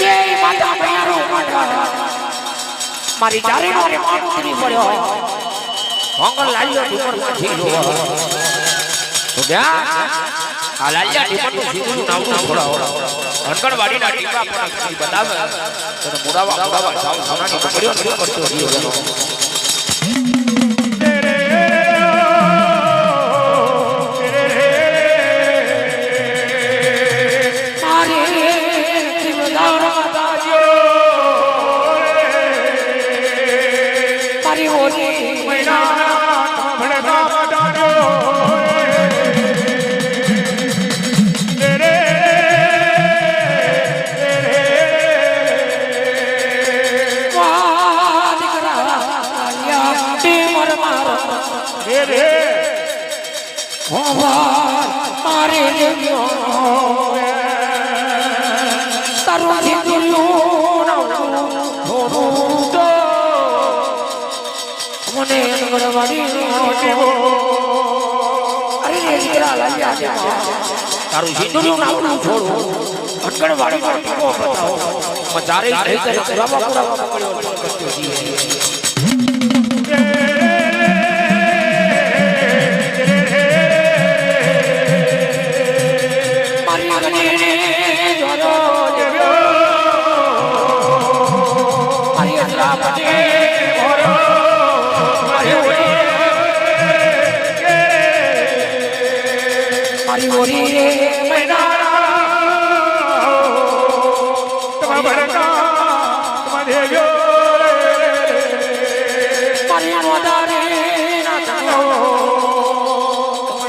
મારી માતા મારી ચારે મારે માનું ઉતરી પડ્યો. મંગળ લાલ્યો માંથી લો તો ત્યાં આ લાલ્યા ટીપરનું વાહ દીકરા લાલ્યા ટીમર મારો તારું મને અરે દીકરા તારું સિંદુરનું નામ છોડું. અટકણવાડી ટીકો બતાવો ચારે થઈ જાય પુરાવા પુરાવા પકડ્યો મારી ઓરી રે મૈના મારી મોદારે ના ચાલો તમે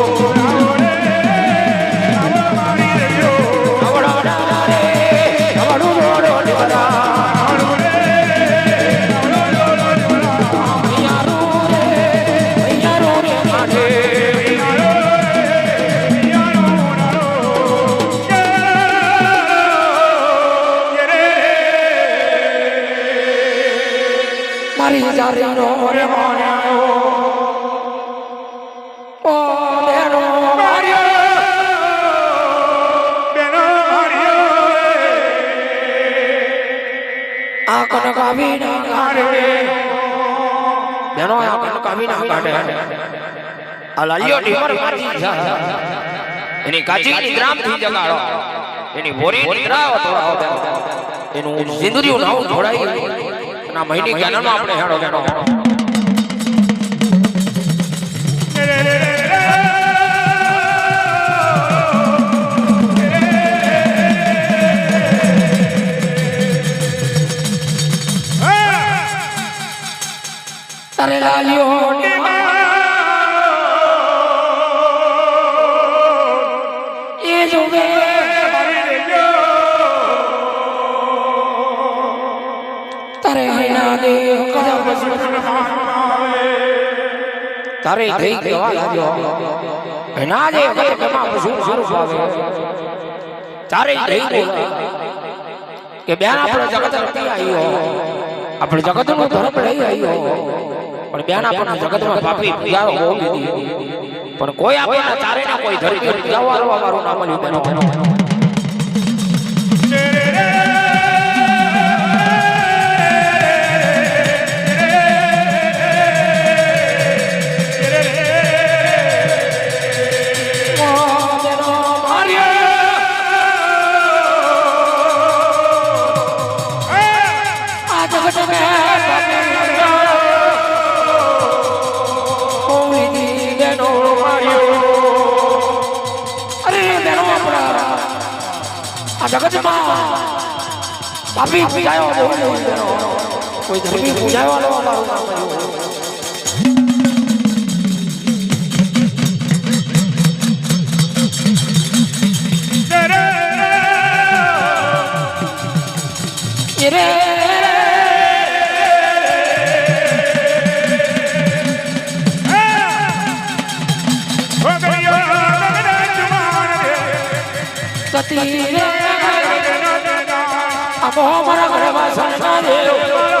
મારી જારી નો રે મોન્યો ઓ બેનો આ કનક આવી ના કાઢે બેનો આ કનક આવી ના કાઢે આ લાલિયો ઢીમર માજી જા એની કાચી નિદ્રામથી જગાડો. એની બોરી નિદ્રાઓ થોડા બેનો એનું સિંદુરિયું નાવ જોડાઈ. આ મહિની જ્ઞાનનો આપણે હેડો હેડો. તારે લાલિયો તારે થઈ કેવા લાગ્યો એના જે કદા કેમાં પશુ સ્વરૂપ આવે? તારે થઈ બોલા કે બેન આપણો જગત રતી આવ્યો. આપણે જગતનો ધર્મ લઈ આવ્યો. પણ બેન આપણને જગતમાં પાપી પૂજારો હોવી પણ કોઈ આપણને તારે ના કોઈ ધરતી જવા મારું નામ મળ્યું જગતમાં પાપી પૂજાયો બહુ નહીં બેનો કોઈ ધર્મી પૂજાયો વાળો મારું નામ આવ્યું રે સતી રે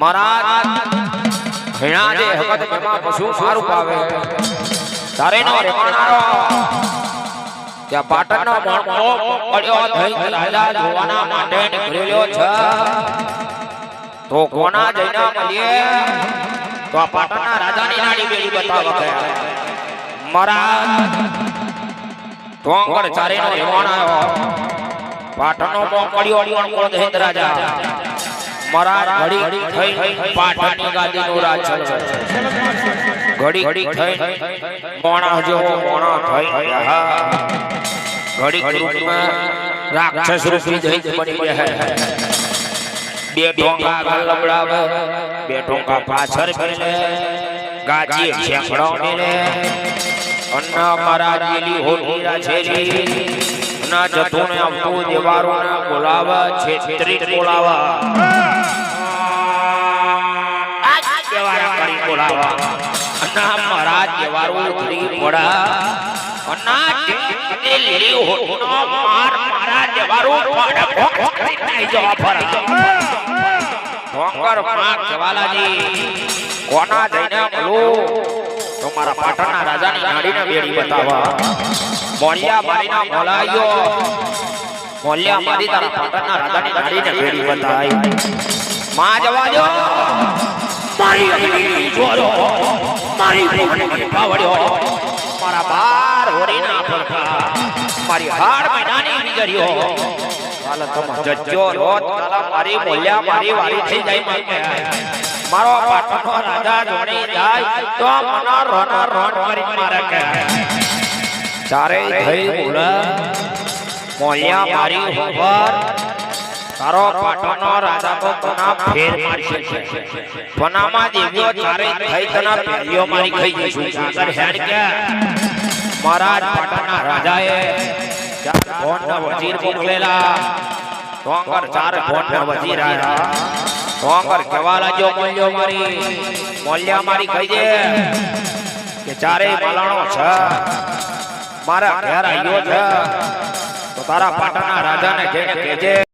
મહારાજ હિણા જે હકત એમાં પશુ મારું પાવે તારે નો રેમાણારો ત્યાં પાટણનો મણકો પડ્યો થઈ રાજા જોવાના માટે નીકળેલો છે. તો કોના જઈને મળીએ? તો આ પાટણના રાજાની નાની બેડી બતાવો કે મહારાજ ટોંગર ચારેનો રેવાણાયો પાટણનો મોકળ્યો મણકો દહેજ રાજા? મહારાજ ઘડી થઈ પાટણની ગાદીનું રાજ ઘડી ઘડી થઈ મોણા જેવો મોણા થઈ ઘડી ઘડીમાં રાક્ષસ રૂપી બની રહે બે ઢોંગા આગળ લબડાવે બે ઢોંગા પાછળ મેલે ગાજી શેખડો મેલે. અન્ના મારા જેલી હોલી રાજેલી ના જતું ને આવતું દેવારો ના બોલાવા છેત્રી બોલાવા. બોલાવા અના મારા દેવારો ઉતરી પડા અના તે લીલી હોનો માર મારા દેવારો પડ ભોક કરી નાઈ જવા પર ભોંગરમાં કેવાલાજી કોના જઈને બોલો તો પાટણના રાજાની ગાડીને બેડી બતાવા. મોલિયા મારીના મોલાયો. મોલિયા મારી તારા પાટણના રાજાની ગાડીને બેડી બતાવી. માં જવા દો મારી અગ્નિ જોડો મારી ભૂખને પાવડ્યો મારા બાર હોરીના પડખા મારી હાડ મહિનાની નીકળ્યો હાલ તમે જજો રોત કાલા મારી મોલ્યા મારી વારી થઈ જાય માંગે મારો પાટણનો રાજા જોડી જાય, તો મનો રોન રોન કરી મારે કે. ચારે થઈ બોલા, મોલ્યા મારી ઉપર તારો પાટણનો રાજા તો તના ફેર મારશે પનામાં દેવ્યો ચારે થઈ તના પેલીઓ મારી ખાઈ જઈશું. સાગર હેડ કે? મહારાજ પાટણના રાજાએ ચાર ભોંડના વજીર મોકલેલા. ટોંગર ચાર ભોંડના વજીર આયા. ટોંગર કેવા લાગ્યો મોલ્યો મારી. મોલ્યા મારી કહી દે. કે ચારે મલાણો છે. મારા ઘેર આવ્યો છે. તો તારા પાટણના રાજાને જઈને કહેજે